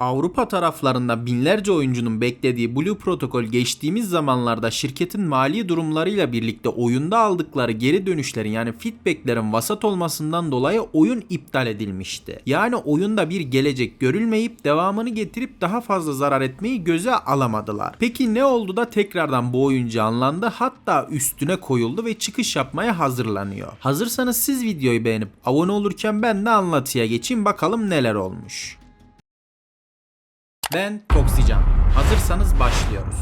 Avrupa taraflarında binlerce oyuncunun beklediği Blue Protocol geçtiğimiz zamanlarda şirketin mali durumlarıyla birlikte oyunda aldıkları geri dönüşlerin yani feedbacklerin vasat olmasından dolayı oyun iptal edilmişti. Yani oyunda bir gelecek görülmeyip devamını getirip daha fazla zarar etmeyi göze alamadılar. Peki ne oldu da tekrardan bu oyun canlandı hatta üstüne koyuldu ve çıkış yapmaya hazırlanıyor. Hazırsanız siz videoyu beğenip abone olurken ben de anlatıya geçeyim bakalım neler olmuş. Ben Toksican. Hazırsanız başlıyoruz.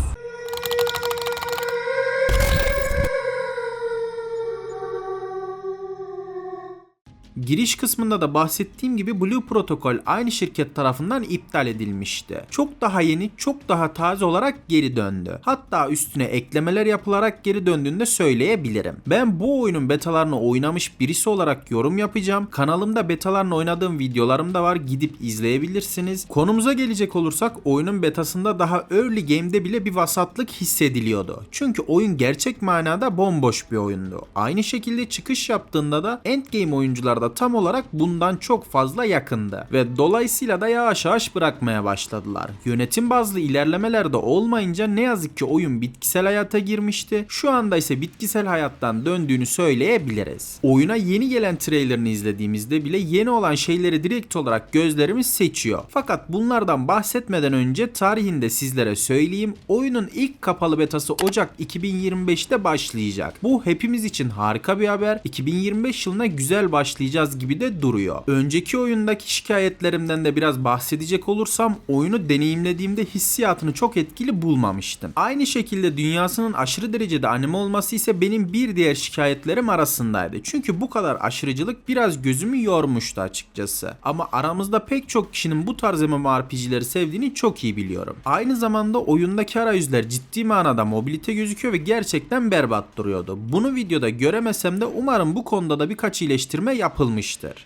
Giriş kısmında da bahsettiğim gibi Blue Protocol aynı şirket tarafından iptal edilmişti. Çok daha yeni, çok daha taze olarak geri döndü. Hatta üstüne eklemeler yapılarak geri döndüğünü de söyleyebilirim. Ben bu oyunun betalarını oynamış birisi olarak yorum yapacağım. Kanalımda betalarını oynadığım videolarım da var. Gidip izleyebilirsiniz. Konumuza gelecek olursak oyunun betasında daha early game'de bile bir vasatlık hissediliyordu. Çünkü oyun gerçek manada bomboş bir oyundu. Aynı şekilde çıkış yaptığında da endgame oyuncularda tam olarak bundan çok fazla yakındı ve dolayısıyla da yavaş yavaş bırakmaya başladılar. Yönetim bazlı ilerlemeler de olmayınca ne yazık ki oyun bitkisel hayata girmişti. Şu anda ise bitkisel hayattan döndüğünü söyleyebiliriz. Oyuna yeni gelen trailerini izlediğimizde bile yeni olan şeyleri direkt olarak gözlerimiz seçiyor. Fakat bunlardan bahsetmeden önce tarihinde sizlere söyleyeyim oyunun ilk kapalı betası Ocak 2025'te başlayacak. Bu hepimiz için harika bir haber. 2025 yılına güzel başlayacağız gibi de duruyor. Önceki oyundaki şikayetlerimden de biraz bahsedecek olursam oyunu deneyimlediğimde hissiyatını çok etkili bulmamıştım. Aynı şekilde dünyasının aşırı derecede anime olması ise benim bir diğer şikayetlerim arasındaydı. Çünkü bu kadar aşırıcılık biraz gözümü yormuştu açıkçası. Ama aramızda pek çok kişinin bu tarz MMORPG'leri sevdiğini çok iyi biliyorum. Aynı zamanda oyundaki arayüzler ciddi manada mobilite gözüküyor ve gerçekten berbat duruyordu. Bunu videoda göremesem de umarım bu konuda da birkaç iyileştirme yapılmıştır.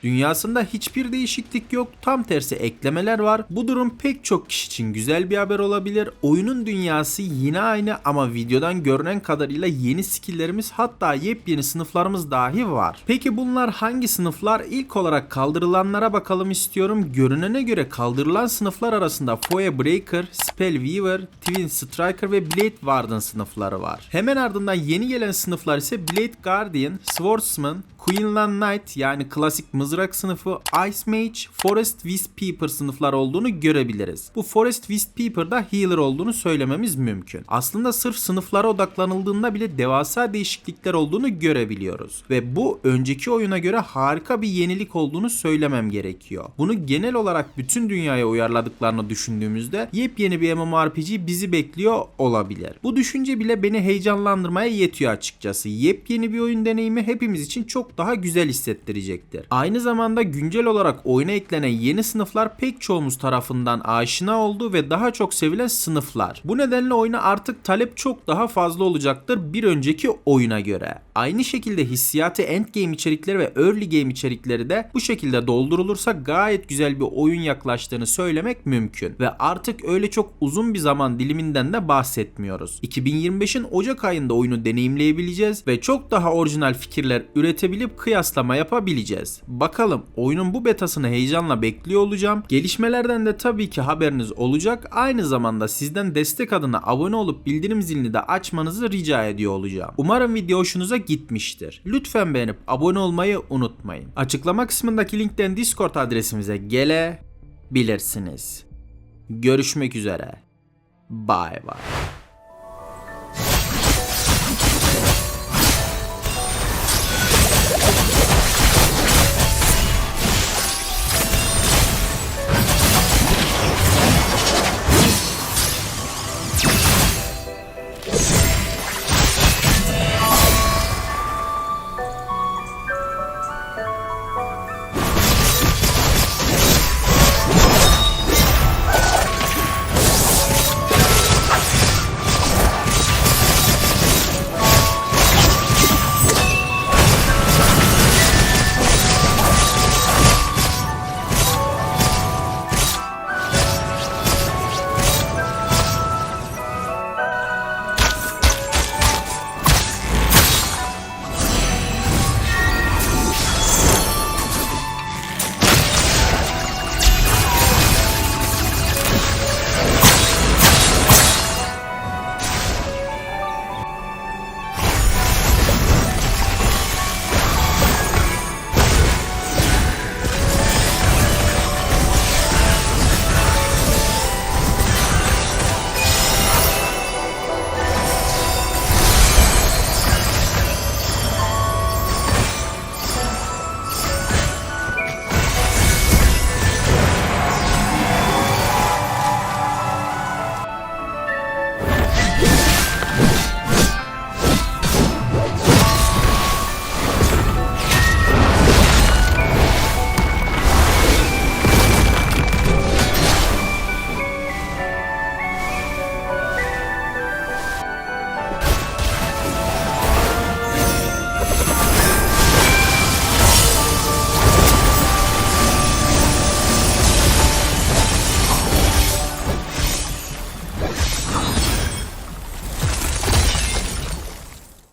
Dünyasında hiçbir değişiklik yok. Tam tersi eklemeler var. Bu durum pek çok kişi için güzel bir haber olabilir. Oyunun dünyası yine aynı ama videodan görünen kadarıyla yeni skilllerimiz hatta yepyeni sınıflarımız dahi var. Peki bunlar hangi sınıflar? İlk olarak kaldırılanlara bakalım istiyorum. Görünene göre kaldırılan sınıflar arasında Foe Breaker, Spell Weaver, Twin Striker ve Blade Warden sınıfları var. Hemen ardından yeni gelen sınıflar ise Blade Guardian, Swordsman, Queenland Knight yani klasik mızrak sınıfı, Ice Mage, Forest Wispeeper sınıflar olduğunu görebiliriz. Bu Forest Wispeeper'da healer olduğunu söylememiz mümkün. Aslında sırf sınıflara odaklanıldığında bile devasa değişiklikler olduğunu görebiliyoruz. Ve bu önceki oyuna göre harika bir yenilik olduğunu söylemem gerekiyor. Bunu genel olarak bütün dünyaya uyarladıklarını düşündüğümüzde yepyeni bir MMORPG bizi bekliyor olabilir. Bu düşünce bile beni heyecanlandırmaya yetiyor açıkçası. Yepyeni bir oyun deneyimi hepimiz için çok daha güzel hissettirecektir. Aynı zamanda güncel olarak oyuna eklenen yeni sınıflar pek çoğumuz tarafından aşina oldu ve daha çok sevilen sınıflar. Bu nedenle oyuna artık talep çok daha fazla olacaktır bir önceki oyuna göre. Aynı şekilde hissiyatı endgame içerikleri ve early game içerikleri de bu şekilde doldurulursa gayet güzel bir oyun yaklaştığını söylemek mümkün. Ve artık öyle çok uzun bir zaman diliminden de bahsetmiyoruz. 2025'in Ocak ayında oyunu deneyimleyebileceğiz ve çok daha orijinal fikirler üretebilip kıyaslama yapabileceğiz. Bakalım oyunun bu betasını heyecanla bekliyor olacağım. Gelişmelerden de tabii ki haberiniz olacak. Aynı zamanda sizden destek adına abone olup bildirim zilini de açmanızı rica ediyor olacağım. Umarım video hoşunuza gitmiştir. Lütfen beğenip abone olmayı unutmayın. Açıklama kısmındaki linkten Discord adresimize gelebilirsiniz. Görüşmek üzere. Bye bye.